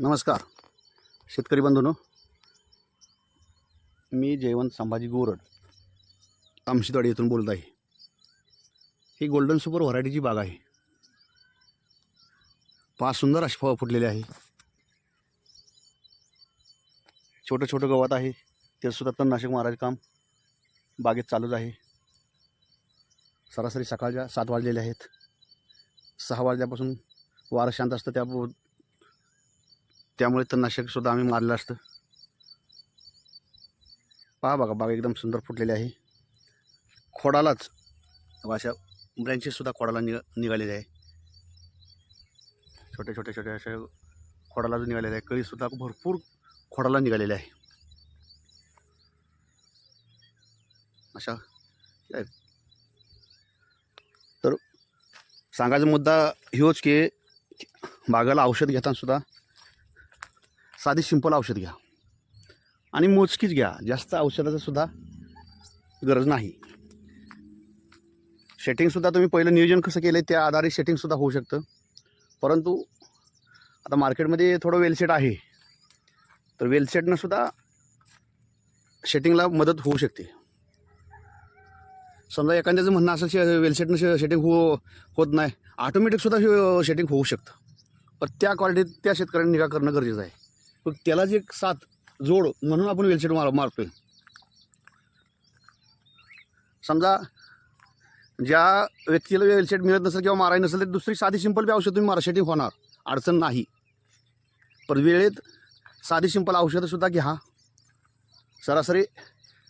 नमस्कार शेतकरी बंधूनो. मी जयवंत संभाजी गोरड तामशीतवाडी येथून बोलत आहे. ही गोल्डन सुपर व्हरायटीची बाग आहे. पाच सुंदर अशी फळं फुटलेली आहे. छोटं छोटं गवत आहे ते सुद्धा तणनाशक महाराज काम बागेत चालूच आहे. सरासरी सकाळच्या सात वाजलेले आहेत. सहा वाजल्यापासून वारं शांत असतं त्या त्यामुळे तणनाशकसुद्धा आम्ही मारलं असतं. पहा बघा बाग एकदम सुंदर फुटलेली आहे. खोडालाच अशा ब्रँचेससुद्धा खोडाला निघ निघालेले आहे. छोटे छोटे छोट्या अशा खोडाला जो निघालेले आहे कळीसुद्धा भरपूर खोडाला निघालेले आहे. अशा तर सांगायचा मुद्दा ह्योच की बागाला औषध घेताना सुद्धा साधी सिंपल औषध घ्या. आणि मोजकीच घ्या. जास्त औषधाचं सुद्धा गरज नाही. सेटिंगसुद्धा तुम्ही पहिलं नियोजन कसं केलं आहे त्या आधारे सेटिंगसुद्धा होऊ शकतं. परंतु आता मार्केटमध्ये थोडं वेलसेट आहे. तर वेलसेटनं सुद्धा सेटिंगला मदत होऊ शकते. समजा एखाद्याचं म्हणणं असं शे वेलसेटनं शेटिंग हो होत नाही. ऑटोमॅटिकसुद्धा शेटिंग होऊ शकतं. पण त्या क्वालिटीत त्या शेतकऱ्यांनी निगा करणं गरजेचं आहे. पण त्याला जे एक साथ जोड म्हणून आपण वेलसेट मार मारतोय. समजा ज्या व्यक्तीला वेलसेट मिळत नसेल किंवा मारायला नसेल तर दुसरी साधी सिंपल बी औषध तुम्ही मारा होणार. अडचण नाही. पण वेळेत साधी सिंपल औषधंसुद्धा घ्या. सरासरी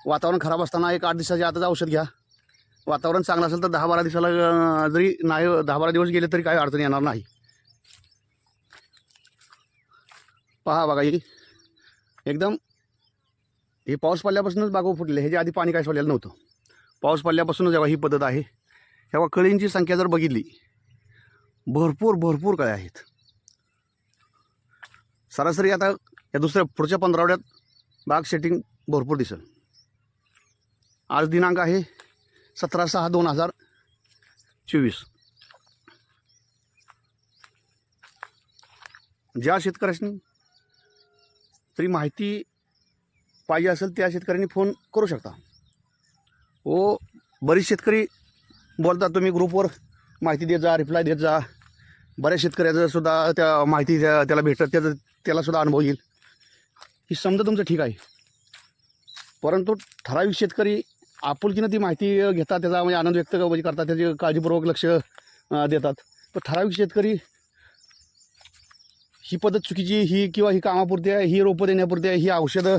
वातावरण खराब असताना एक आठ दिवसाच्या आताच औषध घ्या. वातावरण चांगलं असेल तर दहा बारा दिवसाला जरी नाही दहा बारा दिवस गेले तरी काही अडचण येणार नाही. पहा बघा ही. एकदम हे पाऊस पडल्यापासूनच बागो फुटले. ह्याच्या आधी पाणी काय पडलेलं नव्हतं. पाऊस पडल्यापासूनच जेव्हा ही पद्धत आहे तेव्हा कळींची संख्या जर बघितली भरपूर भरपूर कळ्या आहेत. सरासरी आता या दुसऱ्या पुढच्या पंधरावड्यात बाग सेटिंग भरपूर दिसेल. आज दिनांक आहे सतरा सहा दोन हजार चोवीस. ज्या शेतकऱ्यांनी तरी माहिती पाहिजे असेल त्या शेतकऱ्यांनी फोन करू शकता. हो बरेच शेतकरी बोलतात तुम्ही ग्रुपवर माहिती देत जा रिप्लाय देत जा. बऱ्याच शेतकऱ्याचं सुद्धा त्या माहिती त्या त्याला भेटत त्याचं त्यालासुद्धा अनुभव येईल. ही समजा तुमचं ठीक आहे. परंतु ठराविक शेतकरी आपुलकीनं ती माहिती घेतात त्याचा म्हणजे आनंद व्यक्त म्हणजे करतात त्याचे काळजीपूर्वक लक्ष देतात. पण ठराविक शेतकरी ही पद्धत चुकीची ही किंवा ही कामापुरती आहे ही रोपं देण्यापुरती आहे ही औषधं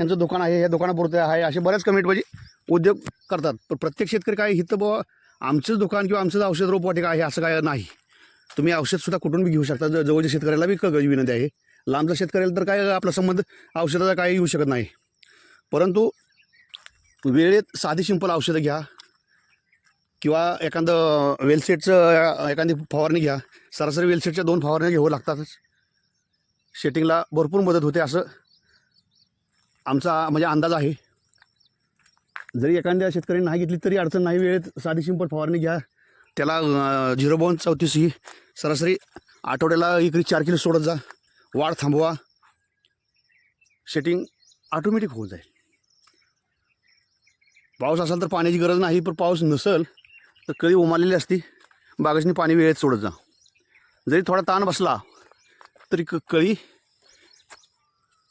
यांचं दुकान आहे ह्या दुकानापुरते आहे असे बऱ्याच कमेंट म्हणजे उद्योग करतात. पण प्रत्येक शेतकरी काय हिथं बुवा आमचंच दुकान किंवा आमचंच औषध रोपवाटिका आहे असं काय नाही. तुम्ही औषधसुद्धा कुठून बी घेऊ शकता. ज- जवळच्या शेतकऱ्याला बी क विनंती आहे. लांबच्या शेतकऱ्याला तर काय आपला संबंध औषधाचा काही येऊ शकत नाही. परंतु वेळेत साधी सिंपल औषधं घ्या. किंवा एखादं वेलसेटचं एखादी फवारणी घ्या. सरासरी वेलसेटच्या दोन फवारण्या घेऊ लागतातच. शेटिंगला भरपूर मदत होते असं आमचा म्हणजे अंदाज आहे. जरी एखाद्या शेतकऱ्यांनी नाही घेतली तरी अडचण नाही वेळेत साधी सिंपल फवारणी घ्या. त्याला झिरो बावन चौतीस ही सरासरी आठवड्याला इकडे चार किलो सोडत जा. वाढ थांबवा. शेटिंग ऑटोमॅटिक होऊन जाईल. पाऊस असेल तर पाण्याची गरज नाही पण पाऊस नसेल तर कळी उमालेली असती. बागासनी पाणी वेळेत सोडत जा. जरी थोडा ताण बसला तरी क कळी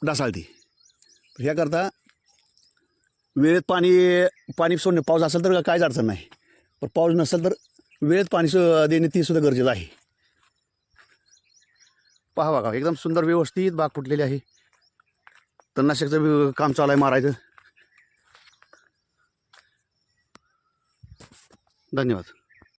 ढासाळती. ह्याकरता वेळेत पाणी पाणी सोडणे पाऊस असेल तर काहीच अडचण नाही. पण पाऊस नसेल तर वेळेत पाणी देणे ती सुद्धा गरजेचं आहे. पहा बघा एकदम सुंदर व्यवस्थित बाग फुटलेली आहे. तणनाशकचं काम चालू आहे मारायचं. धन्यवाद.